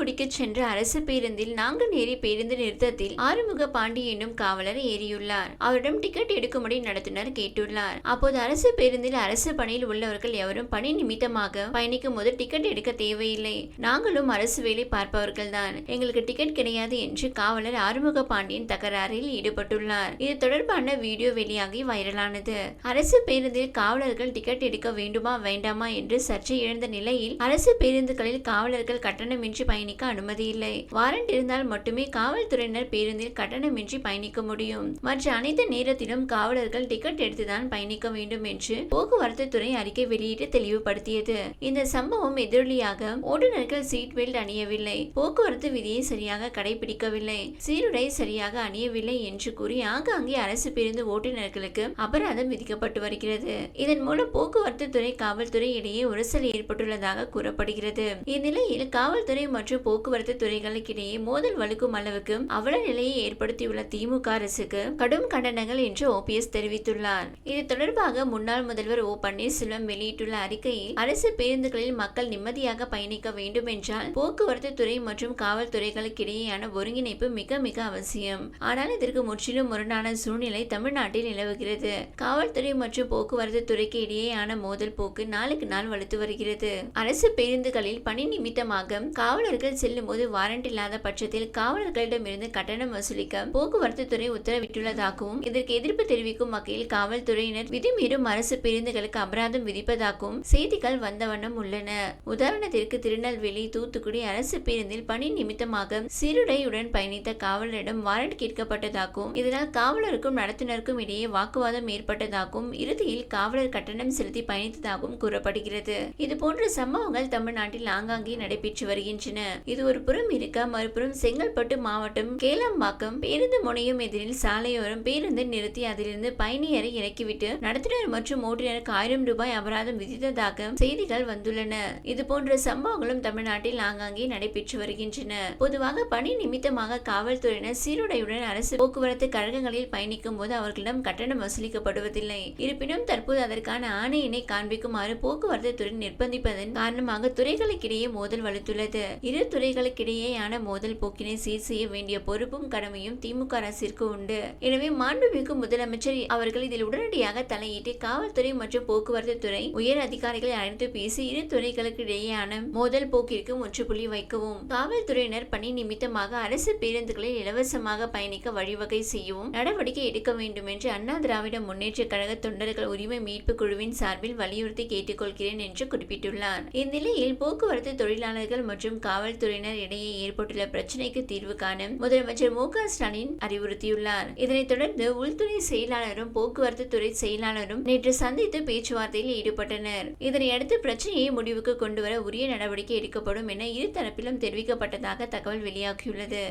குடிக்க சென்ற அரசு பேருந்தில் நாங்குநேரி பேருந்து நிறுத்தத்தில் ஆறுமுக பாண்டி என்னும் காவலர் ஏறியுள்ளார். அவரிடம் டிக்கெட் எடுக்கும்படி நடத்துனர் கேட்டுள்ளார். அப்போது அரசு பேருந்தில் அரசு பணியில் உள்ளவர்கள் எவரும் பணி நிமித்தமாக பயணிக்கும் போது டிக்கெட் எடுக்க தேவையில்லை. நாங்களும் அரசு வேலை பார்ப்பவர்கள் தான் எங்களுக்கு டிக்கெட் கிடையாது என்று காவலர் ஆறுமுக பாண்டியன் தகராறில் ஈடுபட்டுள்ளார். இது தொடர்பான வீடியோ வெளியாகி வைரலானது. அரசு பேருந்தில் காவலர்கள் டிக்கெட் எடுக்க வேண்டுமா வேண்டாமா என்று சர்ச்சை எழுந்த நிலையில் அரசு பேருந்துகளில் காவலர்கள் கட்டணமின்றி பயணிக்க அனுமதி இல்லை. வாரண்ட் இருந்தால் மட்டுமே காவல்துறையினர் பேருந்தில் கட்டணமின்றி பயணிக்க முடியும். மற்ற அனைத்து நேரத்திலும் காவலர்கள் டிக்கெட் எடுத்துதான் பயணிக்க வேண்டும் என்று போக்குவரத்து துறை அறிக்கை வெளியிட்டு தெளிவுபடுத்தியது. இந்த சம்பவம் எதிரொலியாக ஓட்டுநர்கள் சீட் பெல்ட் அணியவில்லை. போக்குவரத்து விதியை சரியாக கடைபிடிக்கவில்லை. சீருடை சரியாக அணியவில்லை என்று கூறி ஆங்காங்கே அரசு பேருந்து ஓட்டுநர்களுக்கு அபராதம் விதிக்கப்பட்டு வருகிறது. இதன் மூலம் போக்குவரத்து துறை காவல்துறை இடையே உரசல் ஏற்பட்டுள்ளதாக கூறப்படுகிறது. இந்நிலையில் காவல்துறை மற்றும் போக்குவரத்து துறைகளுக்கிடையே மோதல் வலுக்கும் அளவுக்கு அவல நிலையை ஏற்படுத்தியுள்ள திமுக அரசுக்கு கடும் கண்டனங்கள் என்று ஓபிஎஸ் தெரிவித்துள்ளார். இது தொடர்பாக முன்னாள் முதல்வர் ஓ பன்னீர்செல்வம் வெளியிட்டுள்ள அறிக்கையில் அரசு பேருந்துகளில் மக்கள் நிம்மதியாக பயணிக்க வேண்டும் என்றால் போக்குவரத்து துறை மற்றும் காவல்துறைகளுக்கிடையேயான ஒருங்கிணைப்பு மிக மிக அவசியம். ஆனால் இதற்கு முற்றிலும் முரணான சூழ்நிலை தமிழ்நாட்டில் நிலவுகிறது. காவல்துறை மற்றும் போக்குவரத்து துறைக்கு இடையேயான மோதல் போக்கு நாளுக்கு நாள் வலுத்து வருகிறது. அரசு பேருந்துகளில் பணி நிமித்தமாக காவலர்கள் செல்லும் போது வாரண்ட் இல்லாத பட்சத்தில் காவலர்களிடமிருந்து கட்டணம் வசூலிக்க போக்குவரத்து துறை உத்தரவிட்டுள்ளதாகவும் இதற்கு எதிர்ப்பு தெரிவிக்கும் வகையில் காவல்துறையினர் விதிமீறும் அரசு பேருந்துகளுக்கு அபராதம் விதிப்பதாகவும் செய்திகள் வந்த வண்ணம் உள்ளன. உதாரணத்திற்கு திருநெல்வேலி தூத்துக்குடி அரசு பேருந்தில் பணி நிமித்தமாக சீருடையுடன் பயணித்த காவலரிடம் வாரண்ட் கேட்கப்பட்டதாகவும் இதனால் காவலருக்கும் நடத்துனருக்கும் இடையே வாக்குவாதம் ஏற்பட்டதாகவும் இறுதியில் காவலர் கட்டணம் செலுத்தி பயணித்ததாகவும் கூறப்படுகிறது. இது போன்ற சம்பவங்கள் தமிழ்நாட்டில் ஆங்காங்கே நடைபெற்று வருகின்றன. இது ஒரு புறம் இருக்க? மறுபுறம் செங்கல்பட்டு மாவட்டம் கேளம்பாக்கம் பேருந்து முனையம் எதிரில் சாலையோரம் பேருந்து நிறுத்தி அதிலிருந்து பயணியரை இறக்கிவிட்டு நடத்துனர் மற்றும் ஓட்டுநருக்கு ஆயிரம் ரூபாய் அபராதம் விதித்ததாக செய்திகள் வந்துள்ளன. இது போன்ற சம்பவங்களும் தமிழ்நாட்டில் ஆங்காங்கே நடைபெற்று வருகின்றன. பொதுவாக பணி நிமித்தமாக காவல்துறையினர் சீருடையுடன் அரசு போக்குவரத்து கழகங்களில் பயணிக்கும் போது அவர்களிடம் கட்டணம் வசூலிக்கப்படுவதில்லை. இருப்பினும் தற்போது அதற்கான ஆணையினை காண்பிக்குமாறு போக்குவரத்து துறை நிர்பந்திப்பதன் காரணமாக துறைகளுக்கிடையே மோதல் வலுத்துள்ளது. இரு இரு துறைகளுக்கிடையேயான மோதல் போக்கினை சீர் செய்ய வேண்டிய பொறுப்பும் கடமையும் திமுக அரசிற்கு உண்டு. எனவே மாண்புமிகு முதலமைச்சர் அவர்கள் இதில் உடனடியாக தலையிட்டு காவல்துறை மற்றும் போக்குவரத்து துறை உயர் அதிகாரிகளை அழைத்து பேசி இரு துறைகளுக்கு இடையேயான மோதல் போக்கிற்கு முற்றுப்புள்ளி வைக்கவும். காவல்துறையினர் பணி நிமித்தமாக அரசு பேருந்துகளில் இலவசமாக பயணிக்க வழிவகை செய்யவும் நடவடிக்கை எடுக்க வேண்டும் என்று அண்ணா திராவிட முன்னேற்ற கழக தொண்டர்கள் உரிமை மீட்பு குழுவின் சார்பில் வலியுறுத்தி கேட்டுக்கொள்கிறேன் என்று குறிப்பிட்டுள்ளார். இந்நிலையில் போக்குவரத்து தொழிலாளர்கள் மற்றும் காவல் காவல்துறையினர் இடையே ஏற்பட்டுள்ள பிரச்சினைக்கு தீர்வு காண முதலமைச்சர் மு க ஸ்டாலின் அறிவுறுத்தியுள்ளார். இதனைத் தொடர்ந்து உள்துறை செயலாளரும் போக்குவரத்து துறை செயலாளரும் நேற்று சந்தித்து பேச்சுவார்த்தையில் ஈடுபட்டனர். இதனையடுத்து பிரச்சனையை முடிவுக்கு கொண்டுவர உரிய நடவடிக்கை எடுக்கப்படும் என இரு தரப்பிலும் தெரிவிக்கப்பட்டதாக தகவல் வெளியாகியுள்ளது.